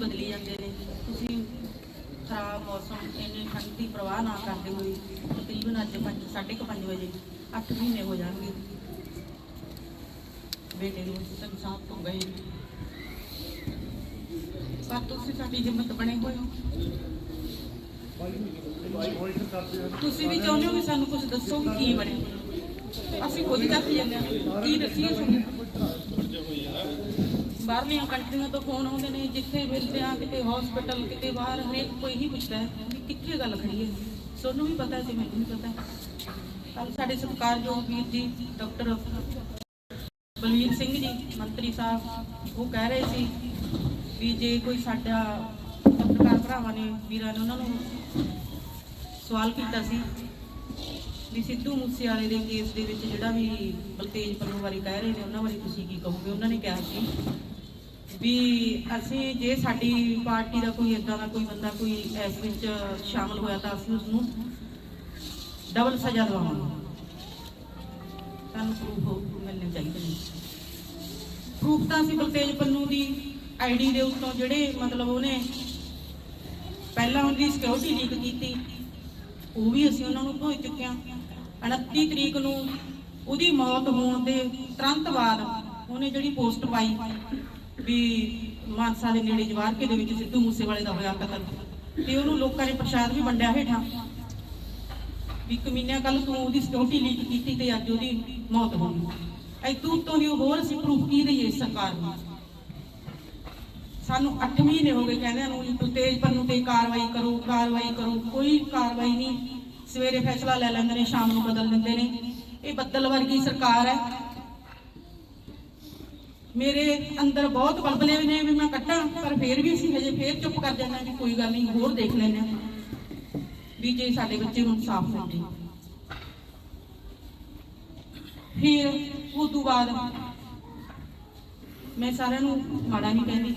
ਬਦਲੀ ਜਾਂਦੇ ਨੇ। ਤੁਸੀਂ ਖਰਾਬ ਮੌਸਮ, ਇੰਨੀ ਠੰਡ ਦੀ ਪ੍ਰਵਾਹ ਨਾ ਕਰਦੇ ਹੋਏ, ਤਕਰੀਬਨ ਅੱਜ 5 5:30 ਵਜੇ 8 ਮਹੀਨੇ ਹੋ ਜਾਣਗੇ। ਬੇਟੇ ਨੂੰ ਸੰਸਾਰ ਤੋਂ ਗਏ। ਪਰ ਤੁਸੀਂ ਸਾਡੀ ਹਿੰਮਤ ਬਣੇ ਹੋਏ ਹੋ। ਤੁਸੀਂ ਵੀ ਚਾਹੁੰਦੇ ਹੋ ਕਿ ਸਾਨੂੰ ਕੁਝ ਦੱਸੋ ਕਿ ਕੀ ਬਣੇ। ਅਸੀਂ ਖੁਦ ਦੱਸ ਜਾਂਦੇ ਹਾਂ। ਕੀ ਦੱਸੀਏ ਤੁਹਾਨੂੰ? ਬਾਹਰਲੀਆਂ ਕੰਟਰੀਆਂ ਤੋਂ ਫੋਨ ਆਉਂਦੇ ਨੇ, ਜਿੱਥੇ ਮਿਲਦੇ ਆ, ਕਿਤੇ ਹਸਪੀਟਲ ਕਿਤੇ ਬਾਹਰ, ਹਰੇਕ ਕੋਈ ਹੀ ਪੁੱਛਦਾ ਹੈ ਵੀ ਕਿੱਥੇ ਗੱਲ ਖੜੀ ਹੈ। ਤੁਹਾਨੂੰ ਵੀ ਪਤਾ ਤੇ ਮੈਨੂੰ ਵੀ ਪਤਾ ਕੱਲ ਸਾਡੇ ਸਤਿਕਾਰਯੋਗ ਵੀਰ ਜੀ ਡਾਕਟਰ ਬਲਵੀਰ ਸਿੰਘ ਜੀ, ਮੰਤਰੀ ਸਾਹਿਬ, ਉਹ ਕਹਿ ਰਹੇ ਸੀ ਵੀ ਜੇ ਕੋਈ ਸਾਡਾ ਪੱਤਰਕਾਰ ਭਰਾਵਾਂ ਨੇ, ਵੀਰਾਂ ਨੇ ਉਹਨਾਂ ਨੂੰ ਸਵਾਲ ਕੀਤਾ ਸੀ ਵੀ ਸਿੱਧੂ ਮੂਸੇਵਾਲੇ ਦੇ ਕੇਸ ਦੇ ਵਿੱਚ ਜਿਹੜਾ ਵੀ ਬਲਤੇਜ ਪੰਨੂ ਬਾਰੇ ਕਹਿ ਰਹੇ ਨੇ, ਉਹਨਾਂ ਬਾਰੇ ਤੁਸੀਂ ਕੀ ਕਹੋਗੇ? ਉਹਨਾਂ ਨੇ ਕਿਹਾ ਸੀ ਵੀ ਅਸੀਂ ਜੇ ਸਾਡੀ ਪਾਰਟੀ ਦਾ ਕੋਈ ਇਦਾਂ ਦਾ ਕੋਈ ਬੰਦਾ ਕੋਈ ਇਸ ਵਿੱਚ ਸ਼ਾਮਲ ਹੋਇਆ ਤਾਂ ਅਸੀਂ ਉਸ ਨੂੰ ਡਬਲ ਸਜ਼ਾ ਦਵਾਵਾਂਗੇ। ਸਾਨੂੰ ਪ੍ਰੂਫ ਮਿਲਣੇ ਚਾਹੀਦੇ ਨੇ। ਪ੍ਰੂਫ ਤਾਂ ਅਸੀਂ ਬਲਤੇਜ ਪੰਨੂ ਦੀ ਆਈਡੀ ਦੇ ਉੱਤੋਂ ਜਿਹੜੇ ਮਤਲਬ ਉਹਨੇ ਪਹਿਲਾਂ ਉਹਦੀ ਸਿਕਿਉਰਿਟੀ ਲੀਕ ਕੀਤੀ, ਉਹ ਵੀ ਅਸੀਂ ਉਹਨਾਂ ਨੂੰ ਭੋਜ ਚੁੱਕੇ ਹਾਂ। 29 ਤਰੀਕ ਨੂੰ ਉਹਦੀ ਮੌਤ ਹੋਣ ਦੇ ਤੁਰੰਤ ਬਾਅਦ ਉਹਨੇ ਜਿਹੜੀ ਪੋਸਟ ਪਾਈ ਵੀ ਮਾਨਸਾ ਦੇ ਨੇੜੇ ਜਵਾਰਕੇ ਦੇ ਵਿੱਚ ਸਿੱਧੂ ਮੂਸੇਵਾਲੇ ਦਾ ਹੋਇਆ ਕਤਲ। ਤੇ ਉਹਨੂੰ ਲੋਕਾਂ ਨੇ ਪ੍ਰਸ਼ਾਦ ਵੀ ਵੰਡਿਆ ਹੇਠਾਂ। ਵੀ ਕਮੀਨਿਆ ਕੱਲ ਤੂੰ ਉਹਦੀ ਸਿਕਿਉਰਿਟੀ ਲੀਕ ਕੀਤੀ ਤੇ ਅੱਜ ਉਹਦੀ ਮੌਤ ਹੋ ਗਈ। ਐਤੋਂ ਉੱਤੋਂ ਦੀ ਹੋਰ ਅਸੀਂ ਪ੍ਰੂਫ ਕੀ ਦਈਏ ਸਰਕਾਰ ਨੂੰ? ਸਾਨੂੰ 8 ਮਹੀਨੇ ਹੋ ਗਏ ਕਹਿੰਦੇ ਨੂੰ ਵੀ ਤੇਜ ਪੰਨੂ ਤੇ ਕਾਰਵਾਈ ਕਰੋ ਕਾਰਵਾਈ ਕਰੋ, ਕੋਈ ਕਾਰਵਾਈ ਨਹੀਂ। ਸਵੇਰੇ ਫੈਸਲਾ ਲੈ ਲੈਂਦੇ ਨੇ, ਸ਼ਾਮ ਨੂੰ ਬਦਲ ਦਿੰਦੇ ਨੇ। ਇਹ ਬੱਦਲ ਵਰਗੀ ਸਰਕਾਰ ਹੈ। ਮੇਰੇ ਅੰਦਰ ਬਹੁਤ ਬਲਬਲੇ ਨੇ ਵੀ ਮੈਂ ਕੱਢਾਂ, ਪਰ ਫੇਰ ਵੀ ਅਸੀਂ ਹਜੇ ਫੇਰ ਚੁੱਪ ਕਰ ਜਾਂਦੇ ਵੀ ਕੋਈ ਗੱਲ ਨਹੀਂ, ਹੋਰ ਦੇਖ ਲੈਂਦੇ ਹਾਂ। ਵੀ ਜੇ ਸਾਡੇ ਬੱਚੇ ਨੂੰ ਇਨਸਾਫ ਮਿਲ ਜੇ ਫਿਰ ਉਸ ਤੋਂ ਬਾਅਦ ਮੈਂ ਸਾਰਿਆਂ ਨੂੰ ਮਾੜਾ ਨਹੀਂ ਕਹਿੰਦੀ।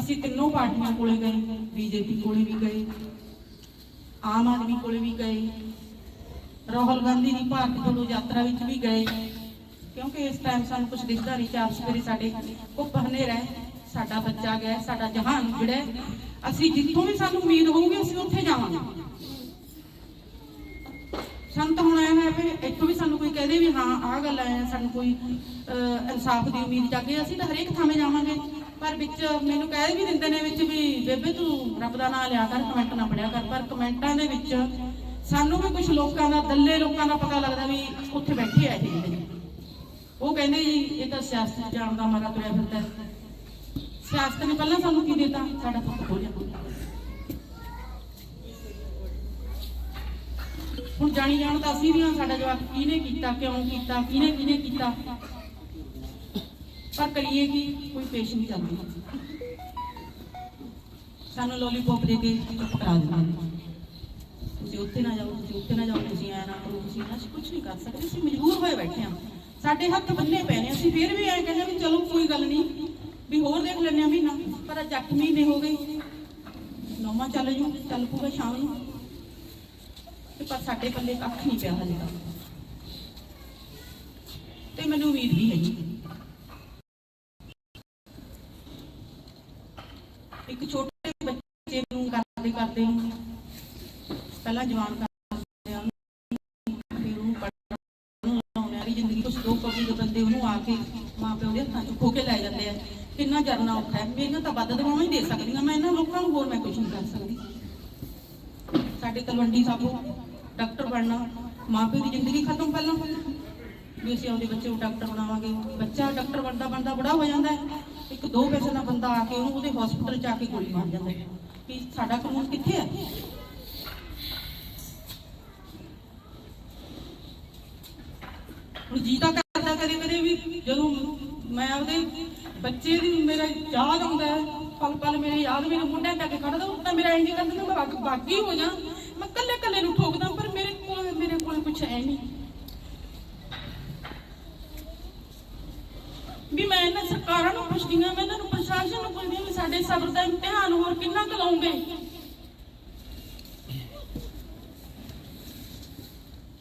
ਅਸੀਂ ਤਿੰਨੋਂ ਪਾਰਟੀਆਂ ਕੋਲੇ ਗਏ, ਬੀਜੇਪੀ ਕੋਲੇ ਵੀ ਗਏ, ਆਮ ਆਦਮੀ ਕੋਲੇ ਵੀ ਗਏ, ਰਾਹੁਲ ਗਾਂਧੀ ਦੀ ਭਾਰਤ ਜੋੜੋ ਯਾਤਰਾ ਵਿੱਚ ਵੀ ਗਏ। ਕਿਉਂਕਿ ਇਸ ਟਾਈਮ ਸਾਨੂੰ ਕੁਝ ਦਿਖਦਾ ਨਹੀਂ ਚਾਰ ਸਵੇਰੇ ਸਾਡੇ ਕੁੱਪ ਹਨੇਰਾ ਹੈ, ਸਾਡਾ ਬੱਚਾ ਗਿਆ, ਸਾਡਾ ਜਹਾਨ ਉਜੜਿਆ ਅਸੀਂ ਜਿੱਥੋਂ ਵੀ ਸਾਨੂੰ ਉਮੀਦ ਹੋਊਗੀ, ਅਸੀਂ ਉੱਥੇ ਜਾਵਾਂਗੇ। ਸੰਤ ਹੁਣ ਆਇਆ ਹੈ ਫਿਰ ਇੱਥੋਂ ਵੀ ਸਾਨੂੰ ਕੋਈ ਕਹਦੇ ਵੀ ਹਾਂ, ਆਹ ਗੱਲ ਆਇਆ ਸਾਨੂੰ ਕੋਈ ਇਨਸਾਫ ਦੀ ਉਮੀਦ ਜਾਗੇ, ਅਸੀਂ ਤਾਂ ਹਰੇਕ ਥਾਵੇਂ ਜਾਵਾਂਗੇ। ਪਰ ਵਿੱਚ ਮੈਨੂੰ ਕਹਿ ਵੀ ਦਿੰਦੇ ਨੇ ਵਿੱਚ ਵੀ, ਬੇਬੇ ਤੂੰ ਰੱਬ ਦਾ ਨਾਮ ਲਿਆ ਕਰ ਕਮੈਂਟ ਨਾ ਪੜਿਆ ਕਰ। ਪਰ ਕਮੈਂਟਾਂ ਦੇ ਵਿੱਚ ਸਾਨੂੰ ਵੀ ਕੁਝ ਲੋਕਾਂ ਦਾ ਦੱਲੇ ਲੋਕਾਂ ਦਾ ਪਤਾ ਲੱਗਦਾ ਵੀ ਉੱਥੇ ਬੈਠੇ ਆ ਜੀ ਉਹ ਕਹਿੰਦੇ ਜੀ, ਇਹ ਤਾਂ ਸਿਆਸਤ ਜਾਣ ਦਾ ਮਾਰਾ ਤੁਰਿਆ ਫਿਰਦਾ ਹੈ। ਸਿਆਸਤ ਨੇ ਪਹਿਲਾਂ ਸਾਨੂੰ ਕੀ ਦਿੱਤਾ? ਸਾਡਾ ਪੁੱਤ ਖੋਲਿਆ ਹੁਣ ਜਾਣੀ ਜਾਣ ਤਾਂ ਅਸੀਂ ਵੀ ਹਾਂ, ਸਾਡਾ ਜਵਾਬ ਕਿਹਨੇ ਕੀਤਾ, ਕਿਉਂ ਕੀਤਾ, ਕਿਹਨੇ ਕਿਹਨੇ ਕੀਤਾ? ਪਰ ਕਰੀਏ ਕੀ? ਕੋਈ ਪੇਸ਼ ਨਹੀਂ ਚੱਲਦੀ ਸਾਨੂੰ ਲੋਲੀਪੌਪ ਦੇ ਕੇ ਕਰਾ ਦਿੰਦੇ ਤੁਸੀਂ ਉੱਥੇ ਨਾ ਜਾਓ, ਤੁਸੀਂ ਉੱਥੇ ਨਾ ਜਾਓ, ਤੁਸੀਂ ਐ ਨਾ ਕਰੋ, ਤੁਸੀਂ ਨਾ ਕੁਝ ਨਹੀਂ ਕਰ ਸਕਦੇ। ਅਸੀਂ ਮਜਬੂਰ ਹੋਏ ਬੈਠੇ ਹਾਂ। ਸਾਡੇ ਹੱਥ ਬੰਨੇ ਪਏ ਨੇ, ਅਸੀਂ ਫਿਰ ਵੀ ਐਂ ਕਹਿੰਦੇ ਵੀ ਚਲੋ ਕੋਈ ਗੱਲ ਨਹੀਂ, ਵੀ ਹੋਰ ਦੇਖ ਲੈਂਦੇ ਆ ਮਹੀਨਾ, ਪਰ ਅੱਜ 8 ਮਹੀਨੇ ਹੋ ਗਏ। ਨੌਵਾਂ ਚੱਲ ਜੂ, ਚੱਲ ਪੂਗਾ ਸ਼ਾਮ ਨੂੰ। ਤੇ ਪਰ ਸਾਡੇ ਪੱਲੇ ਕੱਖ ਨਹੀਂ ਪਿਆ ਹਲੇ ਤੇ। ਮੈਨੂੰ ਉਮੀਦ ਵੀ ਹੈਗੀ। ਇੱਕ ਛੋਟੇ ਬੱਚੇ ਨੂੰ ਕਰਦੇ ਕਰਦੇ ਪਹਿਲਾਂ ਜਵਾਨ ਔਖਾ ਹੈ ਮੇਰੀਆਂ ਤਾਂ ਵੱਧ ਦਵਾਵਾਂ ਹੀ ਦੇ ਸਕਦੀਆਂ ਮੈਂ ਇਹਨਾਂ ਲੋਕਾਂ ਨੂੰ ਹੋਰ ਮੈਂ ਕੁਝ ਨਹੀਂ ਕਰ ਸਕਦੀ। ਸਾਡੇ ਤਲਵੰਡੀ ਸਾਬੋ, ਡਾਕਟਰ ਬਣਨਾ, ਮਾਂ ਦੀ ਜ਼ਿੰਦਗੀ ਖਤਮ ਪਹਿਲਾਂ। ਵੀ ਅਸੀਂ ਆਪਦੇ ਬੱਚੇ ਨੂੰ ਡਾਕਟਰ ਬਣਾਵਾਂਗੇ। ਬੱਚਾ ਡਾਕਟਰ ਬਣਦਾ ਬਣਦਾ ਬੜਾ ਹੋ ਜਾਂਦਾ ਹੈ। ਇੱਕ ਦੋ ਪੈਸੇ ਦਾ ਬੰਦਾ ਆ ਕੇ ਉਹਨੂੰ ਉਹਦੇ ਹਸਪੀਟਲ ਜਾ ਕੇ ਗੋਲੀ ਮਾਰ ਜਾਂਦਾ ਹੈ। ਵੀ ਸਾਡਾ ਕਾਨੂੰਨ ਕਿੱਥੇ ਹੈ? ਹੁਣ ਜੀ ਤਾਂ ਕਰਦਾ ਕਦੇ ਕਦੇ ਵੀ ਜਦੋਂ ਮੈਂ ਆਪਦੇ ਬੱਚੇ ਦੀ ਮੇਰਾ ਯਾਦ ਆਉਂਦਾ ਪਲ ਪਲ ਮੇਰੇ ਯਾਦ ਮੇਰੇ ਮੁੰਡਿਆਂ ਤੱਕ ਖੜਦਾ ਤਾਂ ਮੇਰਾ ਇੰਜ ਕਰਦਾ ਮੈਂ ਬਾਗੀ ਹੋ ਜਾ। ਮੈਂ ਕੱਲੇ ਕੱਲੇ ਨੂੰ ਠੋਕਦਾ, ਪਰ ਮੇਰੇ ਕੋਲ ਮੇਰੇ ਕੋਲ ਕੁਝ ਹੈ ਨਹੀਂ। ਵੀ ਮੈਂ ਇਹਨਾਂ ਸਰਕਾਰਾਂ ਨੂੰ ਪੁੱਛਦੀ ਹਾਂ, ਮੈਂ ਇਹਨਾਂ ਨੂੰ ਪ੍ਰਸ਼ਾਸਨ ਨੂੰ ਪੁੱਛਦੀ ਹਾਂ ਵੀ ਸਾਡੇ ਸਬਰ ਦਾ ਇਮਤਿਹਾਨ ਹੋਰ ਕਿੰਨਾ ਕੁ ਲਾਉਂਗੇ।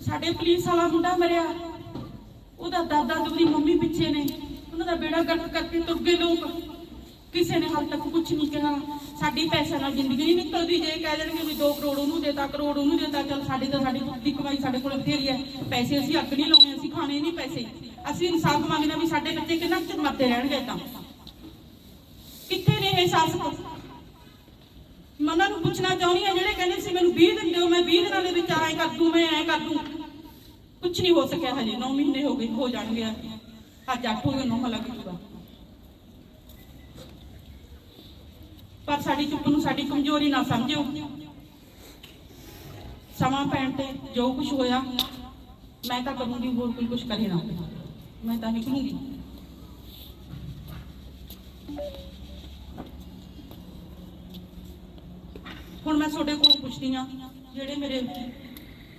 ਸਾਡੇ ਪੁਲਿਸ ਵਾਲਾ ਮੁੰਡਾ ਮਰਿਆ, ਉਹਦਾ ਦਾਦਾ ਤੇ ਉਹਦੀ ਮੰਮੀ ਪਿੱਛੇ ਨੇ। ਉਹਨਾਂ ਦਾ ਬੇੜਾ ਗਰਕ ਕਰਕੇ ਤੁਰ ਗਏ ਲੋਕ। ਕਿਸੇ ਨੇ ਹਾਲ ਤੱਕ ਕੁਝ ਨਹੀਂ ਕਿਹਾ। ਸਾਡੀ ਪੈਸੇ ਨਾਲ ਜ਼ਿੰਦਗੀ ਨਹੀਂ ਨਿਕਲਦੀ। ਜੇ ਕਹਿ ਦੇਣਗੇ ਵੀ 2 ਕਰੋੜ ਉਹਨੂੰ ਦੇਤਾ, ਕਰੋੜ ਉਹਨੂੰ ਦੇਤਾ, ਚਲ ਸਾਡੀ ਤਾਂ ਸਾਡੀ ਦੀ ਕਮਾਈ ਸਾਡੇ ਕੋਲ ਬਥੇਰੀ ਹੈ। ਪੈਸੇ ਅਸੀਂ ਅੱਗ ਨਹੀਂ ਲਾਉਣੇ, ਅਸੀਂ ਖਾਣੇ ਨਹੀਂ ਪੈਸੇ। ਅਸੀਂ ਇਨਸਾਫ ਮੰਗਦੇ ਵੀ ਸਾਡੇ ਬੱਚੇ ਕਿੰਨਾ ਕੁ ਚਿਰ ਮਰਦੇ ਰਹਿਣਗੇ ਤਾਂ ਕਿੱਥੇ ਨੇ ਇਹ ਸ਼ਾਸਕ ਮੈਂ ਉਹਨਾਂ ਨੂੰ ਪੁੱਛਣਾ ਚਾਹੁੰਦੀ ਹਾਂ, ਜਿਹੜੇ ਕਹਿੰਦੇ ਸੀ ਮੈਨੂੰ 20 ਦਿਨ ਦਿਓ, ਮੈਂ 20 ਦਿਨਾਂ ਦੇ ਵਿੱਚ ਐਂ ਕਰ ਦੂੰ, ਮੈਂ ਐਂ ਕਰ ਦੂੰ। ਕੁਝ ਨਹੀਂ ਹੋ ਸਕਿਆ ਹਜੇ 9 ਮਹੀਨੇ ਹੋ ਗਏ, ਹੋ ਜਾਣਗੇ। ਅੱਜ 8 ਹੋ ਗਏ 9 ਲੱਗ ਜੂਗਾ ਪਰ ਸਾਡੀ ਚੁੱਪ ਨੂੰ ਸਾਡੀ ਕਮਜ਼ੋਰੀ ਨਾ ਸਮਝਿਓ। ਸਮਾਂ ਪੈਣ ਤੇ ਜੋ ਕੁਝ ਹੋਇਆ, ਮੈਂ ਤਾਂ ਕਰੂੰਗੀ ਹੋਰ ਕੋਈ ਕੁਝ ਕਰੇ ਨਾ ਮੈਂ ਤਾਂ ਨਿਕਲੂੰਗੀ ਹੁਣ ਮੈਂ ਤੁਹਾਡੇ ਕੋਲ ਪੁੱਛਦੀ ਆ ਜਿਹੜੇ ਮੇਰੇ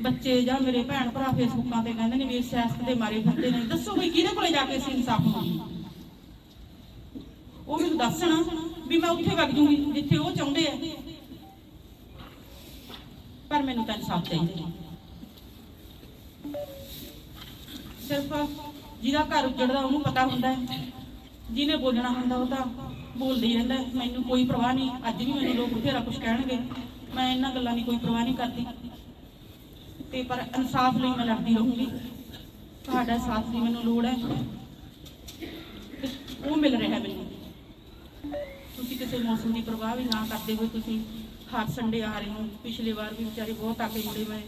ਬੱਚੇ ਜਾਂ ਮੇਰੇ ਭੈਣ ਭਰਾ ਫੇਸਬੁੱਕਾਂ ਤੇ ਕਹਿੰਦੇ ਨੇ ਵੀ ਸਿਆਸਤ ਦੇ ਮਾਰੇ ਫਿਰਦੇ ਨੇ। ਦੱਸੋ ਵੀ ਕਿਹਦੇ ਕੋਲੇ ਜਾ ਕੇ ਅਸੀਂ ਇਨਸਾਫ ਮੰਗੀਏ ਉਹ ਮੈਨੂੰ ਦੱਸਣ ਵੀ ਮੈਂ ਉੱਥੇ ਵਗ ਜੂੰਗੀ, ਜਿੱਥੇ ਉਹ ਚਾਹੁੰਦੇ ਆ। ਪਰ ਮੈਨੂੰ ਤਾਂ ਇਨਸਾਫ ਚਾਹੀਦਾ ਸਿਰਫ ਜਿਹਦਾ ਘਰ ਉੱਜੜਦਾ, ਉਹਨੂੰ ਪਤਾ ਹੁੰਦਾ ਹੈ। ਜਿਹਨੇ ਬੋਲਣਾ ਹੁੰਦਾ, ਉਹ ਤਾਂ ਬੋਲਦੇ ਹੀ ਰਹਿੰਦਾ ਮੈਨੂੰ ਕੋਈ ਪਰਵਾਹ ਨਹੀਂ। ਅੱਜ ਵੀ ਮੈਨੂੰ ਲੋਕ ਬਥੇਰਾ ਕੁਝ ਕਹਿਣਗੇ। ਮੈਂ ਇਹਨਾਂ ਗੱਲਾਂ ਦੀ ਕੋਈ ਪਰਵਾਹ ਨਹੀਂ ਕਰਦੀ। ਤੇ ਪਰ ਇਨਸਾਫ ਲਈ ਮੈਂ ਲੜਦੀ ਰਹੂੰਗੀ। ਤੁਹਾਡਾ ਸਾਥ ਦੀ ਮੈਨੂੰ ਲੋੜ ਹੈ। ਉਹ ਮਿਲ ਰਿਹਾ ਮੈਨੂੰ। ਤੁਸੀਂ ਕਿਸੇ ਮੌਸਮ ਦੀ ਪਰਵਾਹ ਵੀ ਨਾ ਕਰਦੇ ਹੋਏ ਤੁਸੀਂ ਹਰ ਸੰਡੇ ਆ ਰਹੇ ਹੋ। ਪਿਛਲੇ ਵਾਰ ਵੀ ਵਿਚਾਰੇ ਬਹੁਤ ਆ ਕੇ ਮੁੜੇ ਮੈਂ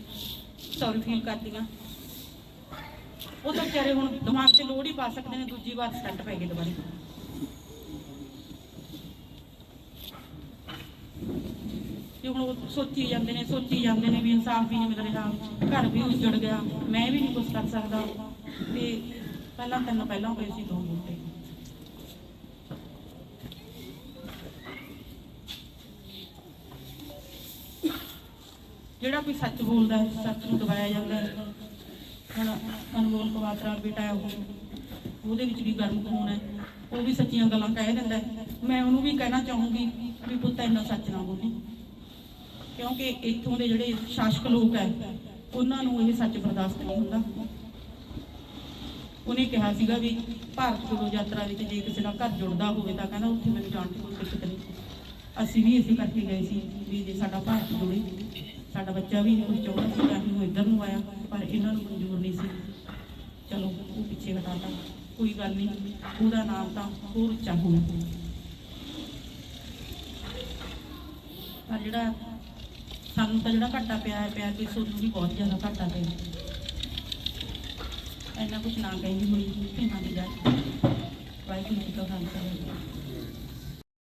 ਸੌਰੀ ਫੀਲ ਕਰਦੀ ਹਾਂ ਉਹ ਤਾਂ ਵਿਚਾਰੇ ਹੁਣ ਦਿਮਾਗ ਤੇ ਲੋੜ ਹੀ ਪਾ ਸਕਦੇ ਨੇ, ਦੂਜੀ ਵਾਰ ਸਟੰਟ ਪੈ ਗਏ ਦੁਬਾਰੇ। ਤੇ ਹੁਣ ਉਹ ਸੋਚੀ ਜਾਂਦੇ ਨੇ, ਸੋਚੀ ਜਾਂਦੇ ਨੇ ਵੀ ਇਨਸਾਫ ਵੀ ਨਹੀਂ ਮਿਲ ਰਿਹਾ, ਘਰ ਵੀ ਉਜੜ ਗਿਆ, ਮੈਂ ਵੀ ਨਹੀਂ ਕੁਝ ਕਰ ਸਕਦਾ। ਤੇ ਪਹਿਲਾਂ ਤੈਨੂੰ ਪਹਿਲਾਂ ਹੋਏ ਸੀ ਦੋ ਬੂਟੇ ਜਿਹੜਾ ਕੋਈ ਸੱਚ ਬੋਲਦਾ ਹੈ, ਸੱਚ ਨੂੰ ਦਬਾਇਆ ਜਾਂਦਾ ਹੈ। ਹੁਣ ਅਨਮੋਲ ਕਵਾਤਰਾ ਬੇਟਾ ਹੈ ਉਹ, ਉਹਦੇ ਵਿੱਚ ਵੀ ਗਰਮ ਖੂਨ ਹੈ। ਉਹ ਵੀ ਸੱਚੀਆਂ ਗੱਲਾਂ ਕਹਿ ਦਿੰਦਾ ਮੈਂ ਉਹਨੂੰ ਵੀ ਕਹਿਣਾ ਚਾਹੂੰਗੀ ਵੀ ਪੁੱਤ ਇੰਨਾ ਸੱਚ ਨਾ ਬੋਲੀ। ਕਿਉਂਕਿ ਇੱਥੋਂ ਦੇ ਜਿਹੜੇ ਸ਼ਾਸਕ ਲੋਕ ਹੈ, ਉਹਨਾਂ ਨੂੰ ਇਹ ਸੱਚ ਬਰਦਾਸ਼ਤ ਨਹੀਂ ਹੁੰਦਾ। ਉਹਨੇ ਕਿਹਾ ਸੀਗਾ ਵੀ ਭਾਰਤ ਜੋੜੋ ਯਾਤਰਾ ਵਿੱਚ ਜੇ ਕਿਸੇ ਨਾਲ ਘਰ ਜੁੜਦਾ ਹੋਵੇ ਤਾਂ ਕਹਿੰਦਾ ਉੱਥੇ ਮੈਨੂੰ ਜਾਣ ਦੀ ਕੋਈ ਦਿੱਕਤ ਨਹੀਂ। ਅਸੀਂ ਵੀ ਇਸੇ ਕਰਕੇ ਗਏ ਸੀ ਵੀ ਜੇ ਸਾਡਾ ਭਾਰਤ ਜੁੜੇ, ਸਾਡਾ ਬੱਚਾ ਵੀ ਕੁਝ ਚਾਹੁੰਦਾ ਸੀ ਤਾਂ ਅਸੀਂ ਉਹ ਇੱਧਰ ਨੂੰ ਆਇਆ, ਪਰ ਇਹਨਾਂ ਨੂੰ ਮਨਜ਼ੂਰ ਨਹੀਂ ਸੀ। ਚਲੋ, ਉਹ ਪਿੱਛੇ ਹਟਾਤਾ ਕੋਈ ਗੱਲ ਨਹੀਂ, ਉਹਦਾ ਨਾਮ ਤਾਂ ਹੋਰ ਚਾਹੂ ਪਰ ਜਿਹੜਾ ਸਾਨੂੰ ਤਾਂ ਜਿਹੜਾ ਘਾਟਾ ਪਿਆ ਹੈ, ਪਿਆ ਕਿ ਸਾਨੂੰ ਵੀ ਬਹੁਤ ਜ਼ਿਆਦਾ ਘਾਟਾ ਪਿਆ। ਇੰਨਾ ਕੁਝ ਨਾ ਕਹਿੰਦੀ ਹੋਈ ਧੀਆਂ ਦੀ ਗੱਲ। ਵਾਹਿਗੁਰੂ ਜੀ ਕਾ ਖਾਲਸਾ